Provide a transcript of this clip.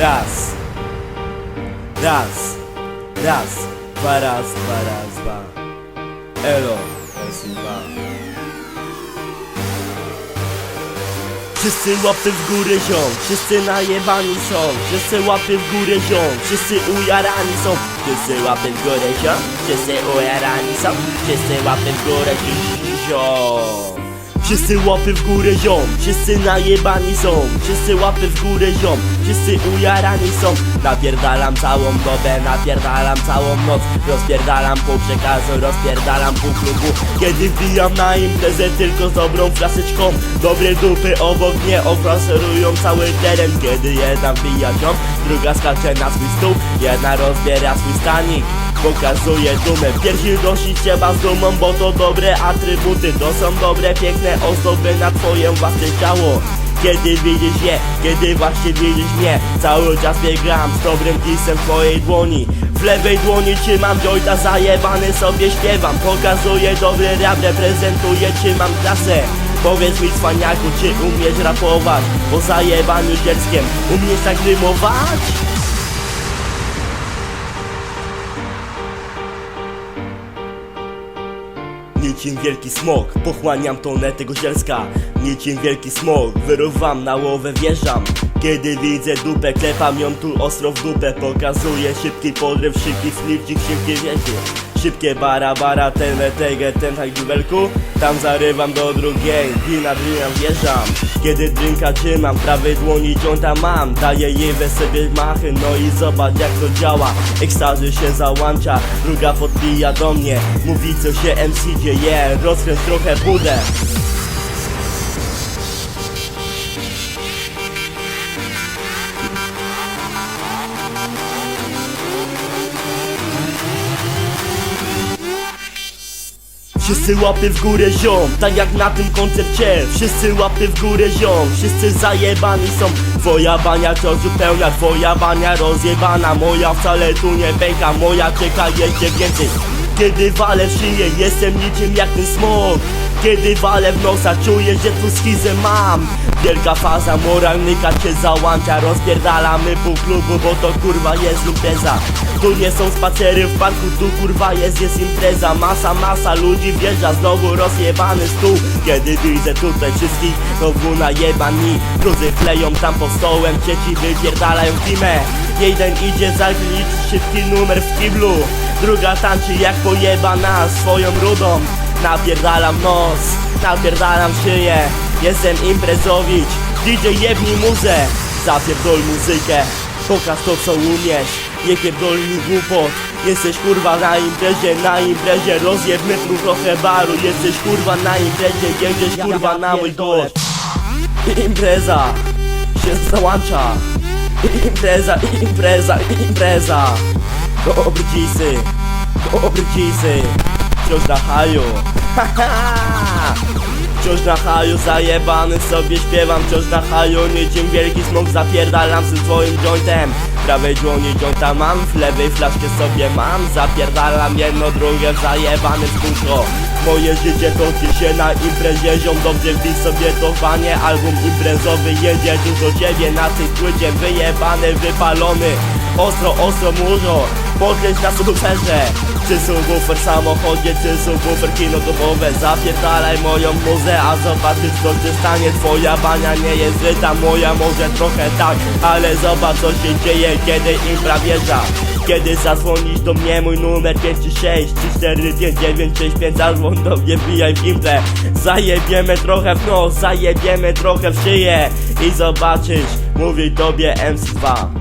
Raz. Raz. Raz. Dwa raz, dwa raz, dwa. Elo. Wszyscy łapy w górę ziom, wszyscy najebani są Wszyscy łapy w górę ziom, wszyscy ujarani są Wszyscy łapy w górę ziom, wszyscy ujarani są Wszyscy łapy w górę ziom Wszyscy łapy w górę ziom, wszyscy najebani są. Wszyscy łapy w górę ziom, wszyscy ujarani są. Napierdalam całą dobę, napierdalam całą noc. Rozpierdalam pół przekazu, rozpierdalam pół klubu. Kiedy wbijam na imprezę tylko z dobrą flaseczką Dobre dupy obok mnie ofraserują cały teren. Kiedy jedna wbija ziom, druga skacze na swój stół. Jedna rozbiera swój stanik Pokazuje dumę, piersi nosić trzeba z dumą Bo to dobre atrybuty, to są dobre, piękne ozdoby na twoje własne ciało. Kiedy widzisz je, kiedy właśnie widzisz mnie Cały czas biegam z dobrym disem w twojej dłoni. W lewej dłoni trzymam jointa, zajebany sobie śpiewam. Pokazuję dobry rap, reprezentuję, trzymam klasę. Powiedz mi cwaniaku, czy umiesz rapować? Po zajebaniu dzieckiem, umiesz tak rymować? Niczym wielki smok, pochłaniam tonę tego zielska. Niczym wielki smok, wyrywam na łowę, wjeżdżam. Kiedy widzę dupę, klepam ją tu ostro w dupę. Pokazuję szybki podryw, szybki flircik, szybkie wiecie Szybkie bara bara, ten tege, ten tak dubelku Tam zarywam do drugiej, wina drinam wjeżdżam. Kiedy drinka trzymam, prawej dłoni jointa mam. Daję jej we sobie machy, no i zobacz jak to działa. Ekstazy się załącza, druga podbija do mnie. Mówi co się MC dzieje, rozkręć trochę budę Wszyscy łapy w górę ziom, tak jak na tym koncercie. Wszyscy łapy w górę ziom, wszyscy zajebani są. Twoja bania to zupełna, twoja bania rozjebana. Moja wcale tu nie pęka, moja czeka jeszcze więcej Kiedy walę w szyję, jestem niczym jak ten smok Kiedy walę w nosa, czuję, że tu schizę mam. Wielka faza, moralnyka cię załącza Rozpierdalamy pół klubu, bo to kurwa jest impreza. Tu nie są spacery w parku, tu kurwa jest, jest impreza. Masa, masa ludzi wjeżdża, znowu rozjebany stół. Kiedy widzę tutaj wszystkich, znowu najebani. Drudzy kleją tam pod stołem, dzieci wypierdalają kimę Jeden idzie zaliczyć szybki numer w kiblu Druga tańczy jak pojebana swoją rudą. Napierdalam nos, napierdalam szyję. Jestem imprezowicz, DJ jebnij muzę. Zapierdol muzykę, pokaż to co umiesz. Nie pierdol mi głupot Jesteś kurwa na imprezie, na imprezie. Rozjebmy tu trochę baru Jesteś kurwa na imprezie, jedziesz kurwa na mój gość Impreza się załącza. Impreza, impreza, impreza Dobry dzisy, dobry dzisy Wciąż na haju. Haha! Wciąż na haju zajebany sobie śpiewam. Wciąż na haju niczym wielki smok. Zapierdalam z twoim jointem. W prawej dłoni jointa mam W lewej flaszkę sobie mam. Zapierdalam jedno drugie w zajebane kółko Moje życie toczy się na imprezie. Ziom dobrze wbij sobie to panie Album imprezowy jedzie dużo ciebie. Na tej płycie wyjebany, wypalony Ostro, ostro murzo Podkręć na superze Czy subwoofer samochodzie, czy subwoofer kino domowe Zapierdalaj moją muzę, a zobaczysz co się stanie. Twoja bania nie jest zryta, moja może trochę tak. Ale zobacz co się dzieje, kiedy impra wjeżdża. Kiedy zadzwonisz do mnie mój numer 536 4, 5, 9, 6, 5 Zadzwoń do mnie, wbijaj w imprę Zajebiemy trochę w nos, zajebiemy trochę w szyję. I zobaczysz, mówi tobie MC2